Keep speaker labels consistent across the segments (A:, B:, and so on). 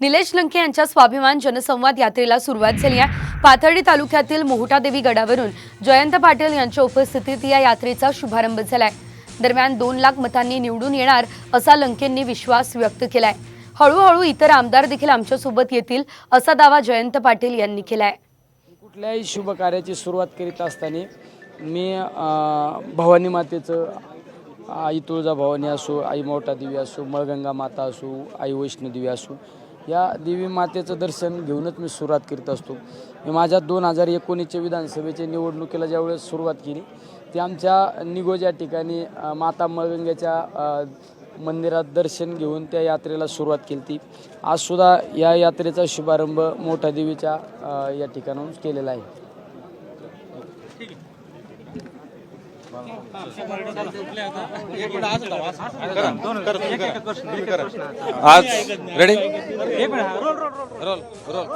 A: निलेश लंके यांच्या स्वाभिमान जनसंवाद यात्रेला सुरुवात झाली आहे. पाथर्डी तालुक्यातील मोहटादेवी गडावरून जयंत पाटील यांच्या उपस्थितीत या यात्रेचा शुभारंभ झालाय. दरम्यान दोन लाख मतांनी निवडून येणार असा लंकेंनी विश्वास व्यक्त केलाय. हळूहळू इतर आमदार देखील आमच्यासोबत येतील असा दावा जयंत पाटील यांनी केलाय.
B: कुठल्याही शुभ कार्याची सुरुवात करीत असताना मी भवानी मातेचं आई तुळजा भवानी असो आई मोठा देवी असो मळगंगा माता असो आई वैष्णोदेवी असो या देवी मातेचं दर्शन घेऊनच मी सुरुवात करीत असतो. मी माझ्या दोन हजार एकोणीसच्या विधानसभेच्या निवडणुकीला ज्यावेळेस सुरुवात केली ती आमच्या निगोज या ठिकाणी माता मळगंग्याच्या मंदिरात दर्शन घेऊन त्या यात्रेला सुरुवात केली ती. आजसुद्धा या यात्रेचा शुभारंभ मोठ्या देवीच्या या ठिकाणाहून केलेला आहे.
C: आज ready roll roll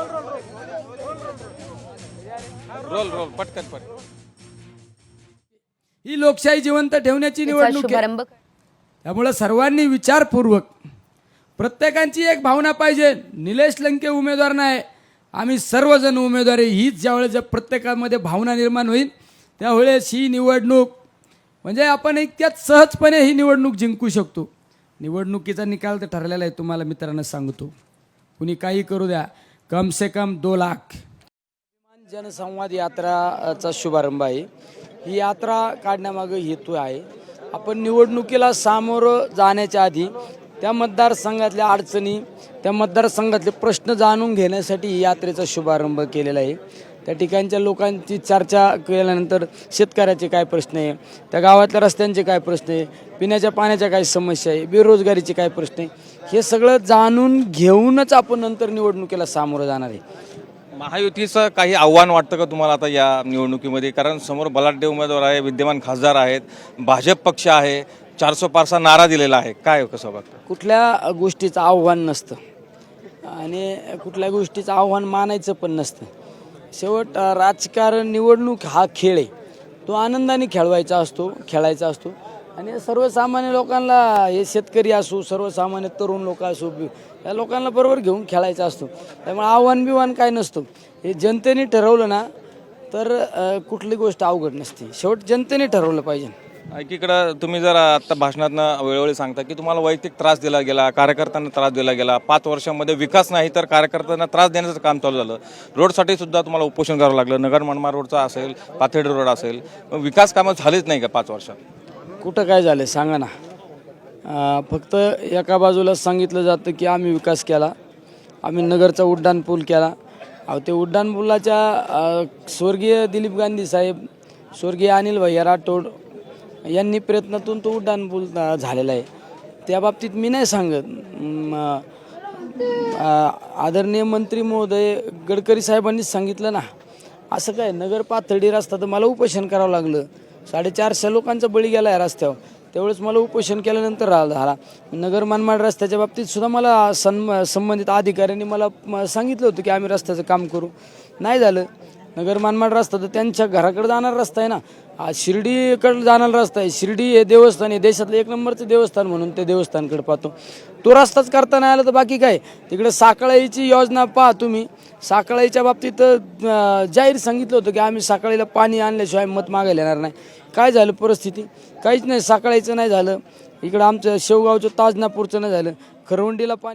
C: roll roll पटकन. पट
D: ही लोकशाही जिवंत ठेवण्याची निवडणूक आहे. त्यामुळे सर्वांनी विचारपूर्वक प्रत्येकांची एक भावना पाहिजे. निलेश लंके उमेदवार नाही. आम्ही सर्वजण उमेदवार हीच ज्यावेळेस प्रत्येकामध्ये भावना निर्माण होईल त्यावेळेस ही निवडणूक म्हणजे आपण इतक्यात सहजपणे ही निवडणूक जिंकू शकतो. निवडणुकीचा निकाल तर ठरलेला आहे तुम्हाला मित्रांनो सांगतो. कुणी काही करू द्या कम से कम दो लाख.
B: जनसंवाद यात्राचा शुभारंभ आहे. ही यात्रा काढण्यामागं हेतू आहे. आपण निवडणुकीला सामोरं जाण्याच्या आधी त्या मतदारसंघातल्या अडचणी त्या मतदारसंघातले प्रश्न जाणून घेण्यासाठी ही यात्रेचा शुभारंभ केलेला आहे. त्या ठिकाणच्या लोकांची चर्चा केल्यानंतर शेतकऱ्याचे काय प्रश्न आहे? त्या गावातल्या रस्त्यांचे काय प्रश्न आहे? पिण्याच्या पाण्याच्या काय समस्या आहे? बेरोजगारीचे काय प्रश्न आहे? हे सगळं जाणून घेऊनच आपण नंतर निवडणुकीला सामोरं जाणार आहे.
C: महायुतीचं काही आव्हान वाटतं का तुम्हाला आता या निवडणुकीमध्ये? कारण समोर बलाढ्य उमेदवार आहे विद्यमान खासदार आहेत भाजप पक्ष आहे चारसो पारसा नारा दिलेला आहे. काय कसं बघतं?
B: कुठल्या गोष्टीचं आव्हान नसतं. आणि कुठल्या गोष्टीचं आव्हान मानायचं पण नसतं. शेवट राजकारण निवडणूक हा खेळ आहे. तो आनंदाने खेळवायचा असतो खेळायचा असतो. आणि सर्वसामान्य लोकांना हे शेतकरी असो सर्वसामान्य तरुण लोक असो बी- या लोकांना बरोबर घेऊन खेळायचा असतो. त्यामुळे आव्हान बिव्हान काय नसतं. हे जनतेने ठरवलं ना तर कुठली गोष्ट अवघड नसते. शेवट जनतेने ठरवलं पाहिजे.
C: एकीकडं तुम्ही जर आता भाषणातनं वेळोवेळी सांगता की तुम्हाला वैयक्तिक त्रास दिला गेला कार्यकर्त्यांना त्रास दिला गेला पाच वर्षामध्ये विकास नाही तर कार्यकर्त्यांना त्रास देण्याचं काम चालू झालं. रोडसाठी सुद्धा तुम्हाला उपोषण करावं लागलं. नगर मनमाड रोडचा असेल पाथेड रोड असेल विकास कामं झालीच नाही का पाच वर्षात?
B: कुठं काय झालं सांगा ना. फक्त एका बाजूला सांगितलं जातं की आम्ही विकास केला आम्ही नगरचा उड्डाण पूल केला. अहो ते उड्डाण पुलाच्या स्वर्गीय दिलीप गांधी साहेब स्वर्गीय अनिल भैया राठोड यांनी प्रयत्नातून तो उड्डाण पूल झालेला आहे. त्या बाबतीत मी नाही सांगत. आदरणीय मंत्री महोदय गडकरी साहेबांनीच सांगितलं ना असं काय नगर पाथर्डी रस्ता तर मला उपोषण करावं लागलं. साडेचारशे लोकांचा बळी गेला आहे रस्त्यावर. त्यावेळेस मला उपोषण केल्यानंतर रा- झाला. नगर मनमाड रस्त्याच्या बाबतीत सुद्धा मला सन् संबंधित अधिकाऱ्यांनी मला सांगितलं होतं की आम्ही रस्त्याचं काम करू. नाही झालं. नगर मनमाड रस्ता तर त्यांच्या घराकडे जाणारा रस्ता आहे ना. हा शिर्डीकडे जाणारा रस्ता आहे. शिर्डी हे देवस्थान आहे. देशातलं एक नंबरचं देवस्थान म्हणून ते देवस्थानकडे पाहतो. तो रस्ताच करता नाही आला तर बाकी काय? तिकडे साकळाईची योजना पहा तुम्ही. साकळाईच्या बाबतीत जाहीर सांगितलं होतं की आम्ही साकळीला पाणी आणल्याशिवाय मत मागायला येणार नाही. काय झालं परिस्थिती? काहीच नाही. साकळाईचं नाही झालं. इकडं आमचं शेवगावचं ताजनापूरचं नाही झालं. खरवंडीला पाणी